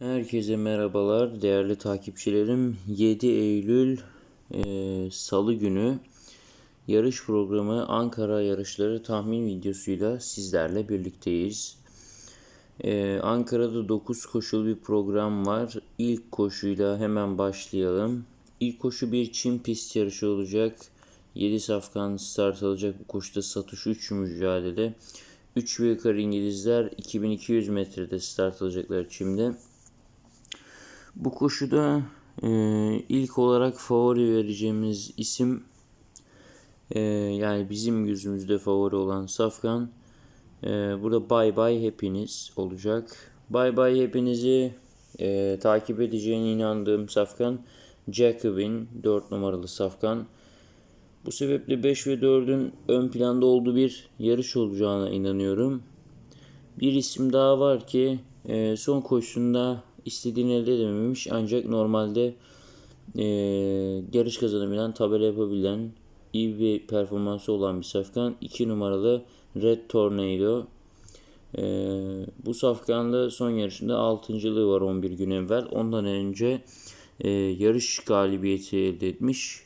Herkese merhabalar değerli takipçilerim. 7 Eylül e, Salı günü yarış programı Ankara yarışları tahmin videosuyla sizlerle birlikteyiz. E, Ankara'da 9 koşulu bir program var. İlk koşuyla hemen başlayalım. İlk koşu bir çim pist yarışı olacak. 7 safkan start alacak bu koşuda satış 3 mücadele. 3 ve yukarı İngilizler 2200 metrede start alacaklar çimde. Bu koşuda e, ilk olarak favori vereceğimiz isim e, yani bizim gözümüzde favori olan Safkan. E, burada Bye Bye Hepiniz olacak. Bye Bye Hepiniz'i e, takip edeceğine inandığım Safkan. Jacobin 4 numaralı Safkan. Bu sebeple 5 ve 4'ün ön planda olduğu bir yarış olacağına inanıyorum. Bir isim daha var ki e, son koşusunda istediğini elde edememiş ancak normalde e, yarış kazanabilen, tabela yapabilen, iyi bir performansı olan bir safkan. 2 numaralı Red Tornado. E, bu safkanda son yarışında 6.lığı var 11 gün evvel. Ondan önce e, yarış galibiyeti elde etmiş.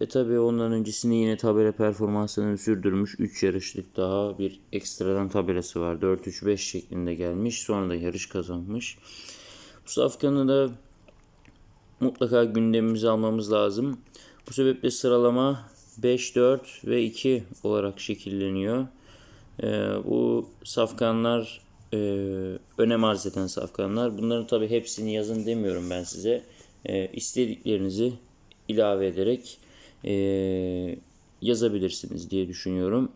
Ve tabii ondan öncesinde yine tabela performansını sürdürmüş. 3 yarışlık daha bir ekstradan tabelası var. 4-3-5 şeklinde gelmiş. Sonra da yarış kazanmış. Bu safkanı da mutlaka gündemimize almamız lazım. Bu sebeple sıralama 5, 4 ve 2 olarak şekilleniyor. Ee, bu safkanlar e, önem arz eden safkanlar. Bunların tabi hepsini yazın demiyorum ben size. Ee, istediklerinizi ilave ederek e, yazabilirsiniz diye düşünüyorum.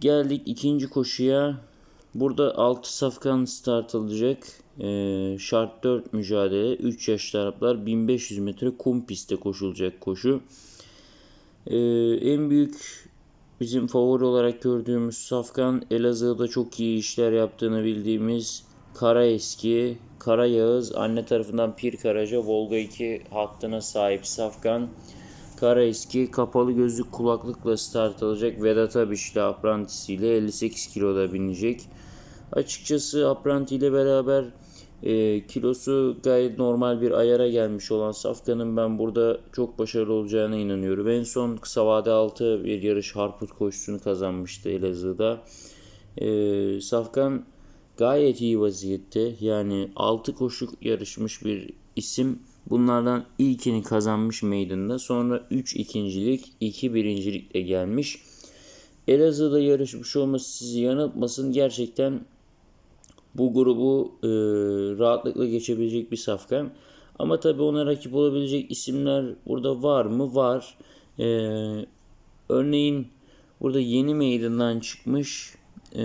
Geldik ikinci koşuya. Burada 6 safkan start alacak. Ee, şart 4 mücadele. 3 yaşlı Araplar 1500 metre kum pistte koşulacak koşu. Ee, en büyük bizim favori olarak gördüğümüz Safkan Elazığ'da çok iyi işler yaptığını bildiğimiz Kara Eski, Kara Yağız, anne tarafından Pir Karaca, Volga 2 hattına sahip Safkan. Kara Eski kapalı gözlük kulaklıkla start alacak. Vedat Abiş'le aprantisiyle 58 kiloda binecek. Açıkçası apranti ile beraber e, kilosu gayet normal bir ayara gelmiş olan Safkan'ın ben burada çok başarılı olacağına inanıyorum. En son kısa vade altı bir yarış Harput koşusunu kazanmıştı Elazığ'da. E, Safkan gayet iyi vaziyette. Yani 6 koşu yarışmış bir isim. Bunlardan ilkini kazanmış meydanda. Sonra 3 ikincilik, 2 birincilikle gelmiş. Elazığ'da yarışmış olması sizi yanıltmasın. Gerçekten bu grubu e, rahatlıkla geçebilecek bir safkan. Ama tabii ona rakip olabilecek isimler burada var mı? Var. E, örneğin burada yeni meydandan çıkmış e,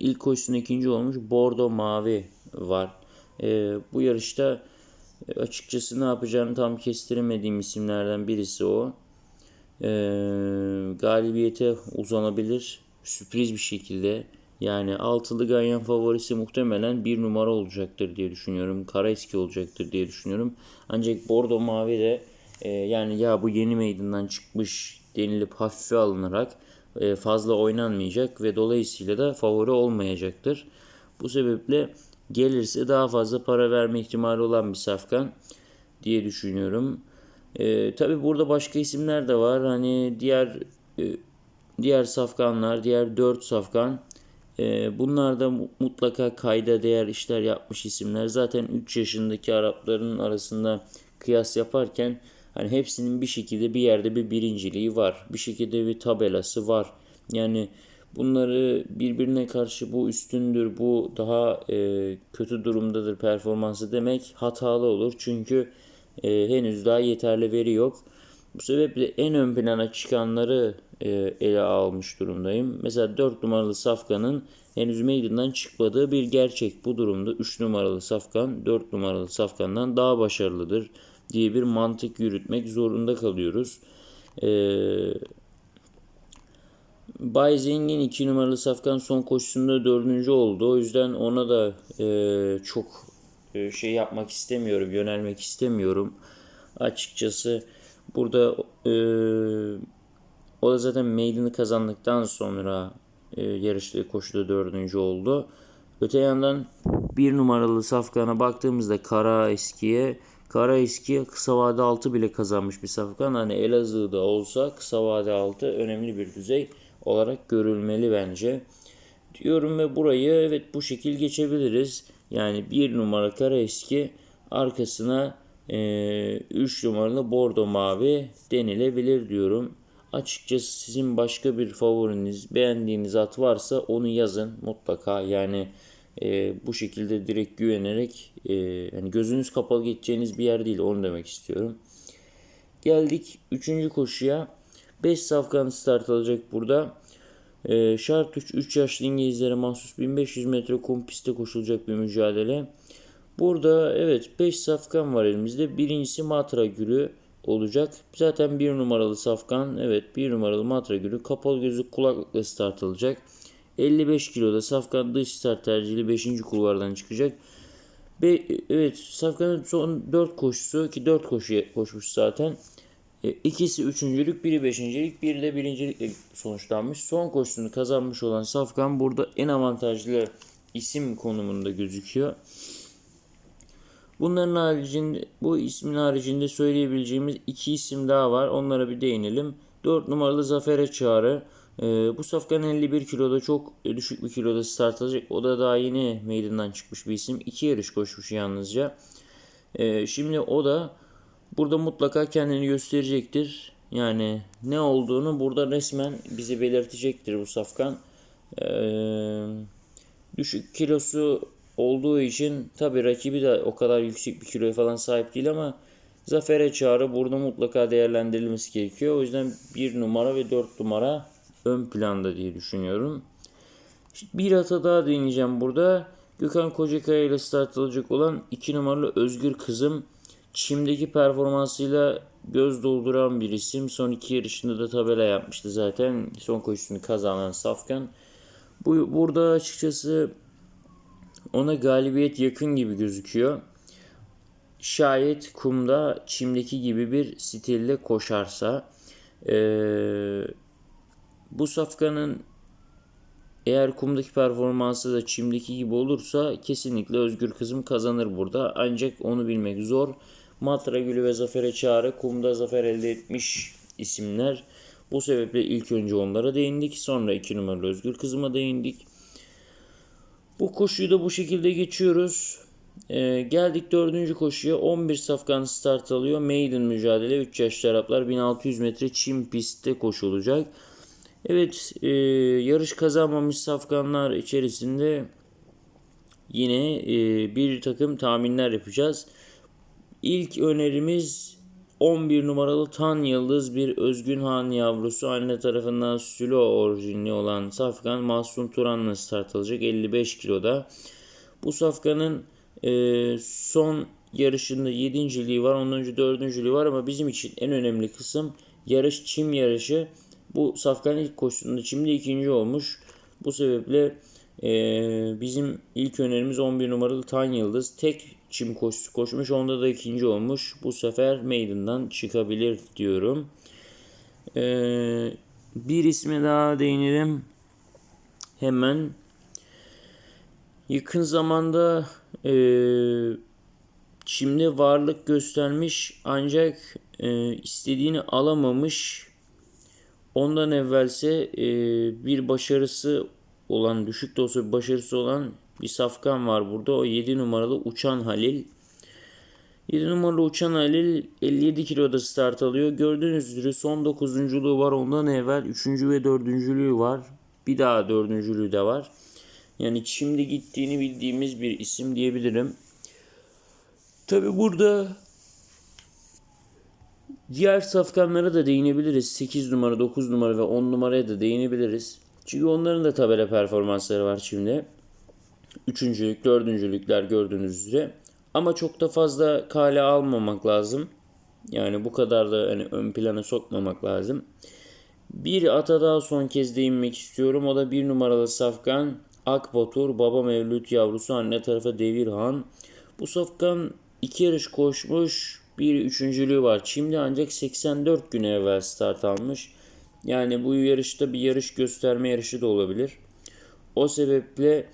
ilk koşusunda ikinci olmuş Bordo Mavi var. E, bu yarışta e, açıkçası ne yapacağını tam kestiremediğim isimlerden birisi o. E, galibiyete uzanabilir. Sürpriz bir şekilde. Yani altılı ganyan favorisi muhtemelen bir numara olacaktır diye düşünüyorum. Kara eski olacaktır diye düşünüyorum. Ancak Bordo Mavi de e, yani ya bu yeni meydandan çıkmış denilip hafife alınarak e, fazla oynanmayacak ve dolayısıyla da favori olmayacaktır. Bu sebeple gelirse daha fazla para verme ihtimali olan bir safkan diye düşünüyorum. E, Tabi burada başka isimler de var. Hani diğer e, diğer safkanlar, diğer 4 safkan e, bunlar da mutlaka kayda değer işler yapmış isimler. Zaten 3 yaşındaki Arapların arasında kıyas yaparken hani hepsinin bir şekilde bir yerde bir birinciliği var. Bir şekilde bir tabelası var. Yani bunları birbirine karşı bu üstündür, bu daha e, kötü durumdadır performansı demek hatalı olur. Çünkü e, henüz daha yeterli veri yok. Bu sebeple en ön plana çıkanları e, ele almış durumdayım. Mesela 4 numaralı Safkan'ın henüz meydandan çıkmadığı bir gerçek. Bu durumda 3 numaralı Safkan 4 numaralı Safkan'dan daha başarılıdır diye bir mantık yürütmek zorunda kalıyoruz. Eee Bay Zengin 2 numaralı Safkan son koşusunda 4. oldu. O yüzden ona da e, çok e, şey yapmak istemiyorum, yönelmek istemiyorum. Açıkçası burada e, o da zaten meydanı kazandıktan sonra e, yarıştığı koşuda 4. oldu. Öte yandan bir numaralı safkana baktığımızda Kara Eski'ye Kara Eski'ye kısa vade altı bile kazanmış bir safkan. Hani Elazığ'da olsa kısa vade altı önemli bir düzey olarak görülmeli bence. Diyorum ve burayı evet bu şekil geçebiliriz. Yani bir numara Kara Eski arkasına 3 numaralı Bordo Mavi denilebilir diyorum. Açıkçası sizin başka bir favoriniz, beğendiğiniz at varsa onu yazın mutlaka. Yani e, bu şekilde direkt güvenerek e, yani gözünüz kapalı geçeceğiniz bir yer değil onu demek istiyorum. Geldik 3. koşuya. 5 safkan start alacak burada. E, şart 3 3 yaşlı İngilizlere mahsus 1500 metre kum pistte koşulacak bir mücadele. Burada evet 5 safkan var elimizde. Birincisi Matra Gülü olacak. Zaten bir numaralı safkan evet bir numaralı Matra Gülü kapalı gözü kulaklıkla start alacak. 55 kiloda Safkan dış start tercihli 5. kulvardan çıkacak. Be, evet Safkan'ın son 4 koşusu ki 4 koşu koşmuş zaten. E, ikisi üçüncülük, biri beşincilik, biri de birincilikle sonuçlanmış. Son koşusunu kazanmış olan Safkan burada en avantajlı isim konumunda gözüküyor. Bunların haricinde, bu ismin haricinde söyleyebileceğimiz iki isim daha var. Onlara bir değinelim. 4 numaralı Zafer'e Çağrı. Ee, bu safkan 51 kiloda çok düşük bir kiloda start alacak. O da daha yeni meydandan çıkmış bir isim. İki yarış koşmuş yalnızca. Ee, şimdi o da burada mutlaka kendini gösterecektir. Yani ne olduğunu burada resmen bize belirtecektir bu safkan. Ee, düşük kilosu olduğu için tabi rakibi de o kadar yüksek bir kiloya falan sahip değil ama Zafer'e çağrı burada mutlaka değerlendirilmesi gerekiyor. O yüzden bir numara ve dört numara ön planda diye düşünüyorum. Bir ata daha deneyeceğim burada. Gökhan Kocakaya ile start alacak olan 2 numaralı Özgür Kızım. Çim'deki performansıyla göz dolduran bir isim. Son iki yarışında da tabela yapmıştı zaten. Son koşusunu kazanan Safkan. Bu, burada açıkçası ona galibiyet yakın gibi gözüküyor. Şayet kumda çimdeki gibi bir stille koşarsa. Ee, bu safkanın eğer kumdaki performansı da çimdeki gibi olursa kesinlikle Özgür Kızım kazanır burada. Ancak onu bilmek zor. Matra Gülü ve Zafer'e Çağrı kumda zafer elde etmiş isimler. Bu sebeple ilk önce onlara değindik. Sonra iki numaralı Özgür Kızım'a değindik. Bu koşuyu da bu şekilde geçiyoruz. Ee, geldik dördüncü koşuya. 11 safkan start alıyor. Maiden mücadele. 3 yaş Araplar 1600 metre çim pistte koşulacak. Evet e, yarış kazanmamış safkanlar içerisinde yine e, bir takım tahminler yapacağız. İlk önerimiz 11 numaralı Tan Yıldız bir Özgün Han yavrusu anne tarafından Sülo orijinli olan Safkan Mahsun Turan'la start alacak 55 kiloda. Bu Safkan'ın e, son yarışında 7. var ondan önce 4. var ama bizim için en önemli kısım yarış çim yarışı. Bu Safkan ilk koşusunda çimde ikinci olmuş. Bu sebeple e, bizim ilk önerimiz 11 numaralı Tan Yıldız. Tek çim koşusu koşmuş. Onda da ikinci olmuş. Bu sefer Maiden'dan çıkabilir diyorum. E, bir isme daha değinelim. Hemen yakın zamanda e, çimde varlık göstermiş ancak e, istediğini alamamış Ondan evvelse e, bir başarısı olan, düşük de olsa bir başarısı olan bir safkan var burada. O 7 numaralı Uçan Halil. 7 numaralı Uçan Halil 57 kiloda start alıyor. Gördüğünüz üzere son 9.luğu var. Ondan evvel 3. ve 4.lüğü var. Bir daha 4.lüğü de var. Yani şimdi gittiğini bildiğimiz bir isim diyebilirim. Tabi burada Diğer safkanlara da değinebiliriz. 8 numara, 9 numara ve 10 numaraya da değinebiliriz. Çünkü onların da tabela performansları var şimdi. Üçüncülük, dördüncülükler gördüğünüz üzere. Ama çok da fazla kale almamak lazım. Yani bu kadar da hani ön plana sokmamak lazım. Bir ata daha son kez değinmek istiyorum. O da bir numaralı safkan Akbatur, baba Mevlüt yavrusu anne tarafı Devirhan. Bu safkan iki yarış koşmuş bir üçüncülüğü var. Şimdi ancak 84 gün evvel start almış. Yani bu yarışta bir yarış gösterme yarışı da olabilir. O sebeple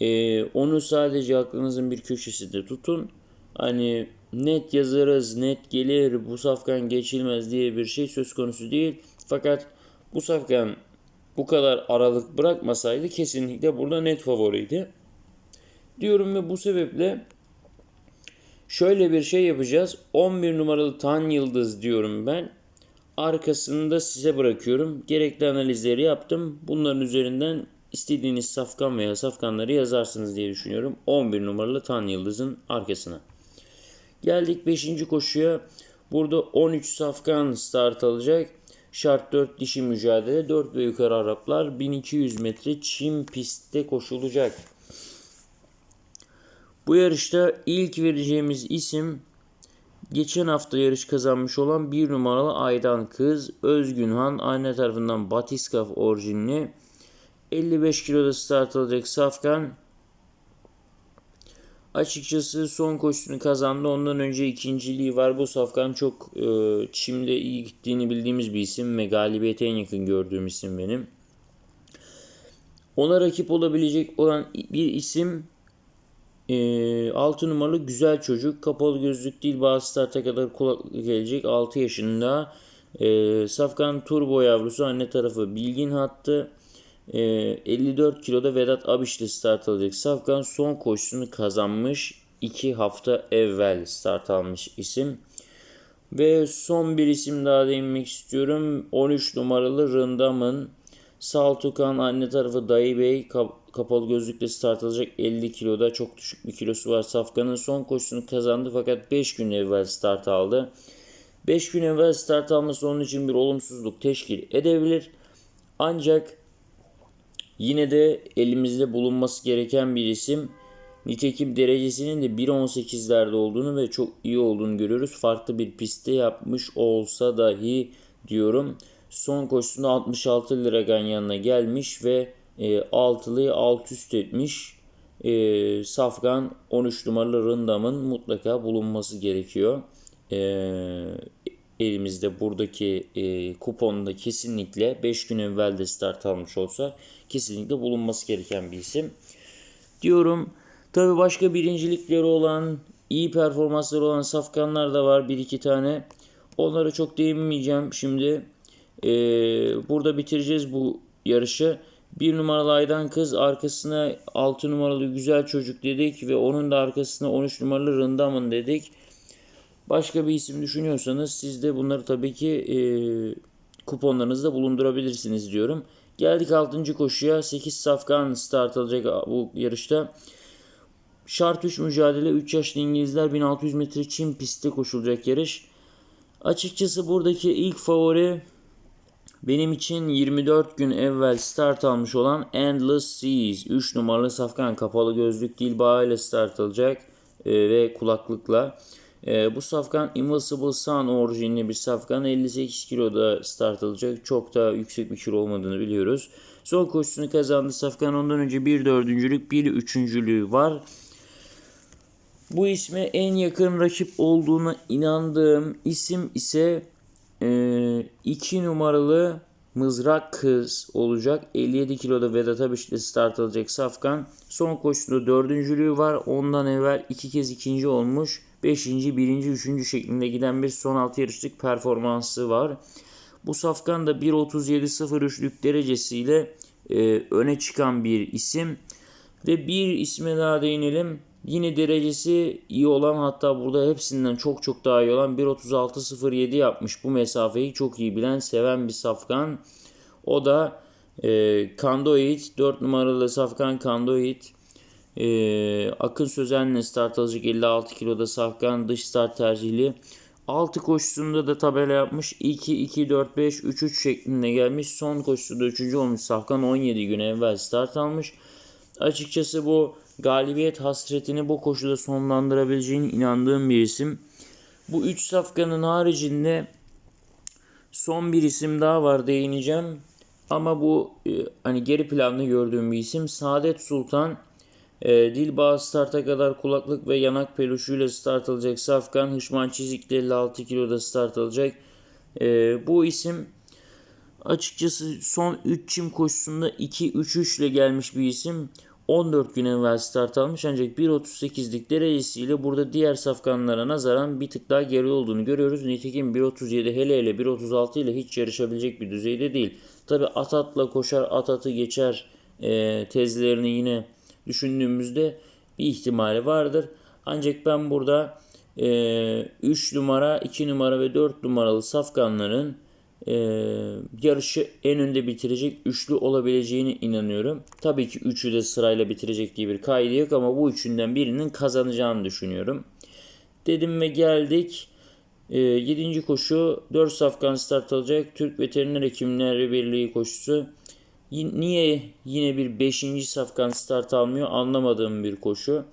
Ee, onu sadece aklınızın bir köşesinde tutun. Hani net yazarız, net gelir, bu safkan geçilmez diye bir şey söz konusu değil. Fakat bu safkan bu kadar aralık bırakmasaydı kesinlikle burada net favoriydi. Diyorum ve bu sebeple şöyle bir şey yapacağız. 11 numaralı Tan Yıldız diyorum ben. Arkasını da size bırakıyorum. Gerekli analizleri yaptım. Bunların üzerinden istediğiniz safkan veya safkanları yazarsınız diye düşünüyorum. 11 numaralı Tan Yıldız'ın arkasına. Geldik 5. koşuya. Burada 13 safkan start alacak. Şart 4 dişi mücadele. 4 ve yukarı Araplar 1200 metre çim pistte koşulacak. Bu yarışta ilk vereceğimiz isim geçen hafta yarış kazanmış olan bir numaralı Aydan Kız Özgünhan anne tarafından Batiskaf orijinli 55 kiloda start alacak Safkan açıkçası son koşusunu kazandı. Ondan önce ikinciliği var. Bu Safkan çok e, çimde iyi gittiğini bildiğimiz bir isim ve galibiyete en yakın gördüğüm isim benim. Ona rakip olabilecek olan bir isim e, 6 numaralı güzel çocuk. Kapalı gözlük değil bazı starta kadar kulaklık gelecek. 6 yaşında. E, Safkan Turbo yavrusu anne tarafı bilgin hattı. E, 54 kiloda Vedat Abiş'le start alacak. Safkan son koşusunu kazanmış. 2 hafta evvel start almış isim. Ve son bir isim daha değinmek istiyorum. 13 numaralı Rındam'ın Saltukan anne tarafı Dayı Bey kap- kapalı gözlükle start alacak 50 kiloda çok düşük bir kilosu var. Safkan'ın son koşusunu kazandı fakat 5 gün evvel start aldı. 5 gün evvel start alması onun için bir olumsuzluk teşkil edebilir. Ancak yine de elimizde bulunması gereken bir isim. Nitekim derecesinin de 1.18'lerde olduğunu ve çok iyi olduğunu görüyoruz. Farklı bir pistte yapmış olsa dahi diyorum. Son koşusunda 66 lira yanına gelmiş ve e, altılıyı alt üst etmiş. E, Safgan 13 numaralı Rındam'ın mutlaka bulunması gerekiyor. E, elimizde buradaki e, kuponda kesinlikle 5 gün evvel de start almış olsa kesinlikle bulunması gereken bir isim. Diyorum tabi başka birincilikleri olan iyi performansları olan safkanlar da var bir iki tane. Onlara çok değinmeyeceğim şimdi. Ee, burada bitireceğiz bu yarışı. Bir numaralı Aydan Kız arkasına 6 numaralı Güzel Çocuk dedik ve onun da arkasına 13 numaralı Rındamın dedik. Başka bir isim düşünüyorsanız siz de bunları tabii ki e, kuponlarınızda bulundurabilirsiniz diyorum. Geldik 6. koşuya. 8 safkan start alacak bu yarışta. Şart 3 mücadele 3 yaşlı İngilizler 1600 metre çim pistte koşulacak yarış. Açıkçası buradaki ilk favori benim için 24 gün evvel start almış olan Endless Seas 3 numaralı safkan kapalı gözlük değil bağıyla start alacak e, ve kulaklıkla. E, bu safkan Impossible Sun orijinli bir safkan 58 kiloda start alacak. Çok da yüksek bir kilo olmadığını biliyoruz. Son koşusunu kazandı safkan ondan önce bir dördüncülük bir üçüncülüğü var. Bu isme en yakın rakip olduğuna inandığım isim ise 2 e, numaralı Mızrak Kız olacak. 57 kiloda Vedat Abiş'le start alacak Safkan. Son koşusunda dördüncülüğü var. Ondan evvel iki kez ikinci olmuş. Beşinci, birinci, üçüncü şeklinde giden bir son altı yarışlık performansı var. Bu Safkan da 1.37.03'lük derecesiyle e, öne çıkan bir isim. Ve bir isme daha değinelim. Yine derecesi iyi olan hatta burada hepsinden çok çok daha iyi olan 1.36.07 yapmış bu mesafeyi çok iyi bilen seven bir safkan. O da e, Kandoid 4 numaralı safkan Kandoid. E, Akın Sözen'le start alacak 56 kiloda safkan dış start tercihli. 6 koşusunda da tabela yapmış. 2, 2, 4, 5, 3, 3 şeklinde gelmiş. Son koşusunda 3. olmuş. Safkan 17 gün evvel start almış. Açıkçası bu galibiyet hasretini bu koşuda sonlandırabileceğine inandığım bir isim. Bu 3 safkanın haricinde son bir isim daha var değineceğim. Ama bu e, hani geri planda gördüğüm bir isim. Saadet Sultan e, Dilbağ starta kadar kulaklık ve yanak peluşuyla start alacak. Safkan Hışman Çizik'le 56 kiloda start alacak. E, bu isim açıkçası son 3 çim koşusunda 2-3-3 ile gelmiş bir isim. 14 gün evvel start almış ancak 1.38'lik derecesiyle burada diğer safkanlara nazaran bir tık daha geri olduğunu görüyoruz. Nitekim 1.37 hele hele 1.36 ile hiç yarışabilecek bir düzeyde değil. Tabi at atla koşar at atı geçer e, tezlerini yine düşündüğümüzde bir ihtimali vardır. Ancak ben burada e, 3 numara, 2 numara ve 4 numaralı safkanların e, yarışı en önde bitirecek üçlü olabileceğine inanıyorum. Tabii ki üçü de sırayla bitirecek diye bir kaydı yok ama bu üçünden birinin kazanacağını düşünüyorum. Dedim ve geldik. E, 7. koşu 4 safkan start alacak. Türk Veteriner Hekimleri Birliği koşusu. Niye yine bir 5. safkan start almıyor anlamadığım bir koşu.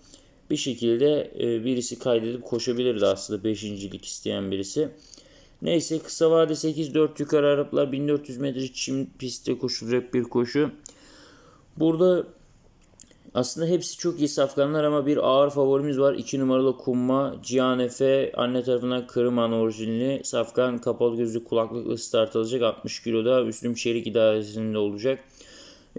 Bir şekilde e, birisi kaydedip koşabilirdi aslında 5.lik isteyen birisi. Neyse kısa vade 8-4 yukarı Araplar 1400 metre çim pistte koşulacak bir koşu. Burada aslında hepsi çok iyi safkanlar ama bir ağır favorimiz var. 2 numaralı Kumma, Cihan Efe, anne tarafından Kırıman orijinli. Safkan kapalı gözlü kulaklıkla start alacak. 60 kiloda Müslüm Şerik idaresinde olacak.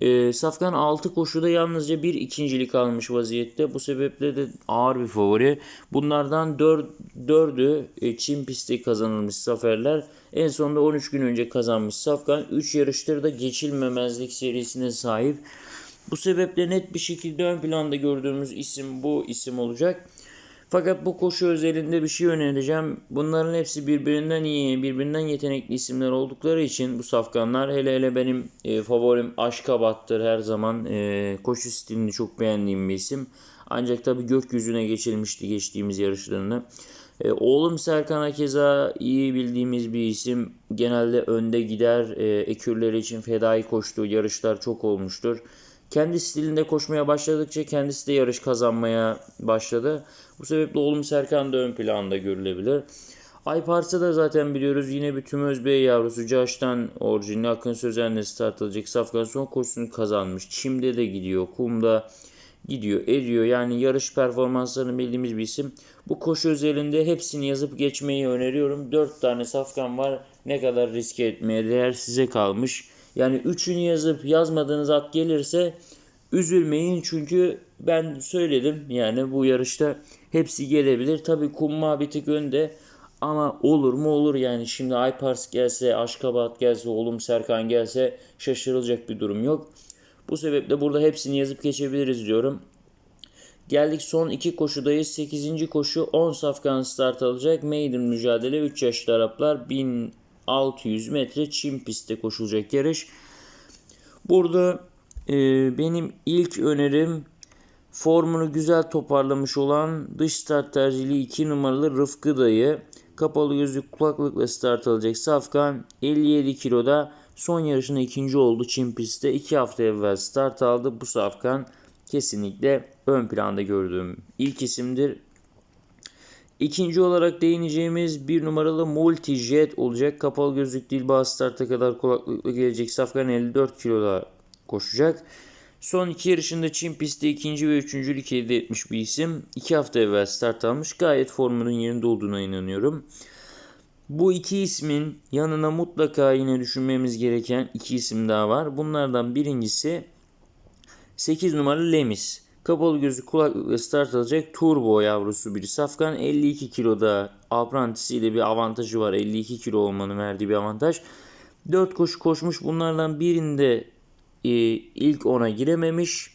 Ee, Safkan 6 koşuda yalnızca bir ikincilik almış vaziyette. Bu sebeple de ağır bir favori. Bunlardan 4, 4'ü e, Çin pistte kazanılmış zaferler. En sonunda 13 gün önce kazanmış Safkan. 3 yarıştır da geçilmemezlik serisine sahip. Bu sebeple net bir şekilde ön planda gördüğümüz isim bu isim olacak. Fakat bu koşu özelinde bir şey önereceğim. Bunların hepsi birbirinden iyi, birbirinden yetenekli isimler oldukları için bu safkanlar hele hele benim e, favorim Aşkabat'tır her zaman. E, koşu stilini çok beğendiğim bir isim. Ancak tabi gökyüzüne geçilmişti geçtiğimiz yarışlarını. E, oğlum Serkan keza iyi bildiğimiz bir isim. Genelde önde gider. E, ekürleri için fedai koştuğu yarışlar çok olmuştur. Kendi stilinde koşmaya başladıkça kendisi de yarış kazanmaya başladı. Bu sebeple oğlum Serkan da ön planda görülebilir. Aypars'ı da zaten biliyoruz. Yine bir tüm Özbey yavrusu Caş'tan orijinli Akın Sözen'le start alacak. Safkan son koşusunu kazanmış. Çim'de de gidiyor. Kum'da gidiyor, ediyor. Yani yarış performanslarını bildiğimiz bir isim. Bu koşu özelinde hepsini yazıp geçmeyi öneriyorum. 4 tane safkan var. Ne kadar riske etmeye değer size kalmış. Yani üçünü yazıp yazmadığınız at gelirse üzülmeyin çünkü ben söyledim yani bu yarışta hepsi gelebilir. Tabi Kumma bir tık önde ama olur mu olur yani şimdi Aypars gelse, Aşkabat gelse, oğlum Serkan gelse şaşırılacak bir durum yok. Bu sebeple burada hepsini yazıp geçebiliriz diyorum. Geldik son iki koşudayız. 8. koşu 10 safkan start alacak. Maiden mücadele 3 yaşlı Araplar 1600 metre çim pistte koşulacak yarış. Burada e, benim ilk önerim formunu güzel toparlamış olan dış start tercihli 2 numaralı Rıfkı Dayı. Kapalı gözlük kulaklıkla start alacak Safkan 57 kiloda son yarışında ikinci oldu Çin pistte. 2 hafta evvel start aldı. Bu Safkan kesinlikle ön planda gördüğüm ilk isimdir. İkinci olarak değineceğimiz bir numaralı Multijet olacak. Kapalı gözlük değil bazı starta kadar kulaklıkla gelecek. Safkan 54 kiloda koşacak. Son iki yarışında Çin pistte ikinci ve üçüncülük elde etmiş bir isim. İki hafta evvel start almış. Gayet formunun yerinde olduğuna inanıyorum. Bu iki ismin yanına mutlaka yine düşünmemiz gereken iki isim daha var. Bunlardan birincisi 8 numaralı Lemis. Kapalı gözü kulaklıkla start alacak turbo yavrusu bir safkan. 52 kiloda aprantisiyle bir avantajı var. 52 kilo olmanın verdiği bir avantaj. 4 koşu koşmuş. Bunlardan birinde e, ilk ona girememiş.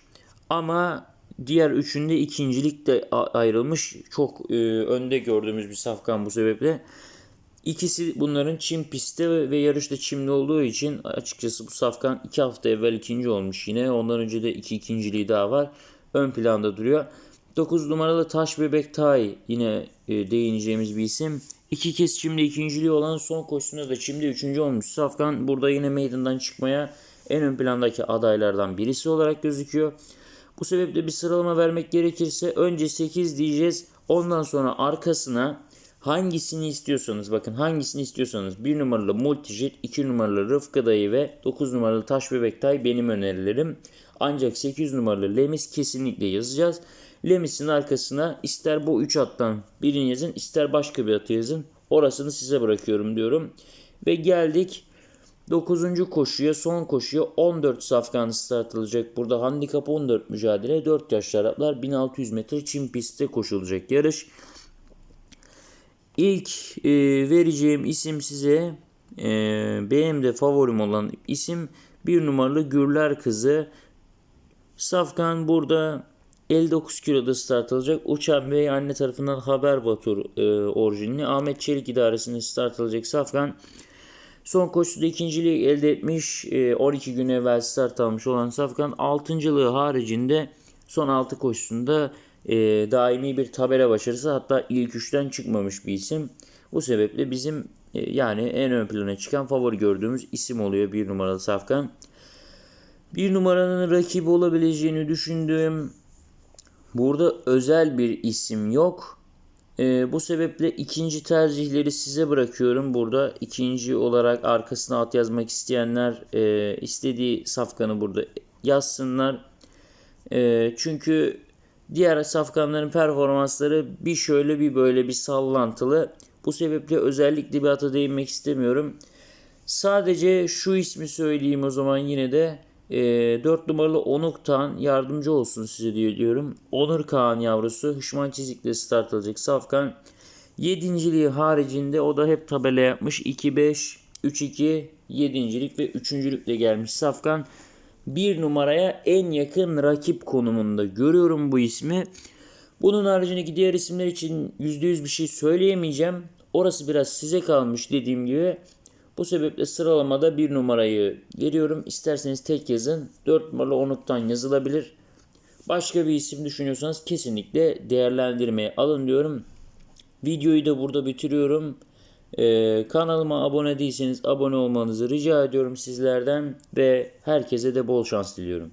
Ama diğer üçünde ikincilik de ayrılmış. Çok e, önde gördüğümüz bir safkan bu sebeple. İkisi bunların çim pistte ve yarışta çimli olduğu için açıkçası bu safkan 2 hafta evvel ikinci olmuş yine. Ondan önce de iki ikinciliği daha var. Ön planda duruyor. 9 numaralı Taş Bebek Tay yine e, değineceğimiz bir isim. İki kez çimde ikinciliği olan son koşusunda da çimde üçüncü olmuş. Safkan burada yine meydandan çıkmaya en ön plandaki adaylardan birisi olarak gözüküyor. Bu sebeple bir sıralama vermek gerekirse önce 8 diyeceğiz. Ondan sonra arkasına hangisini istiyorsanız bakın hangisini istiyorsanız 1 numaralı Multijet, 2 numaralı Rıfkı Dayı ve 9 numaralı Taş Bebek Tay benim önerilerim. Ancak 8 numaralı Lemis kesinlikle yazacağız. Lemis'in arkasına ister bu 3 attan birini yazın ister başka bir atı yazın. Orasını size bırakıyorum diyorum. Ve geldik 9. koşuya son koşuya 14 safkan start alacak. Burada handikap 14 mücadele 4 yaşlı Araplar 1600 metre çim pistte koşulacak yarış. İlk e, vereceğim isim size e, benim de favorim olan isim bir numaralı Gürler Kızı. Safkan burada 59 kiloda start alacak. Uçan Bey anne tarafından haber Batur e, orijinli. Ahmet Çelik idaresinde start alacak Safkan. Son koşuda ikinciliği elde etmiş. e, 12 gün evvel start almış olan Safkan. Altıncılığı haricinde son 6 koşusunda e, daimi bir tabela başarısı hatta ilk üçten çıkmamış bir isim. Bu sebeple bizim e, yani en ön plana çıkan favori gördüğümüz isim oluyor bir numaralı Safkan. Bir numaranın rakibi olabileceğini düşündüğüm burada özel bir isim yok. Ee, bu sebeple ikinci tercihleri size bırakıyorum. Burada ikinci olarak arkasına at yazmak isteyenler e, istediği safkanı burada yazsınlar. E, çünkü diğer safkanların performansları bir şöyle bir böyle bir sallantılı. Bu sebeple özellikle bir ata değinmek istemiyorum. Sadece şu ismi söyleyeyim o zaman yine de. E, 4 numaralı Onuk Tan yardımcı olsun size diye diyorum. Onur Kaan yavrusu Hışman Çizik'le start alacak Safkan. Yedinciliği haricinde o da hep tabela yapmış. 2-5, 3-2, yedincilik ve üçüncülükle gelmiş Safkan. Bir numaraya en yakın rakip konumunda görüyorum bu ismi. Bunun haricindeki diğer isimler için %100 bir şey söyleyemeyeceğim. Orası biraz size kalmış dediğim gibi. Bu sebeple sıralamada bir numarayı veriyorum. İsterseniz tek yazın. 4 numaralı Onuk'tan yazılabilir. Başka bir isim düşünüyorsanız kesinlikle değerlendirmeye alın diyorum. Videoyu da burada bitiriyorum. Ee, kanalıma abone değilseniz abone olmanızı rica ediyorum sizlerden ve herkese de bol şans diliyorum.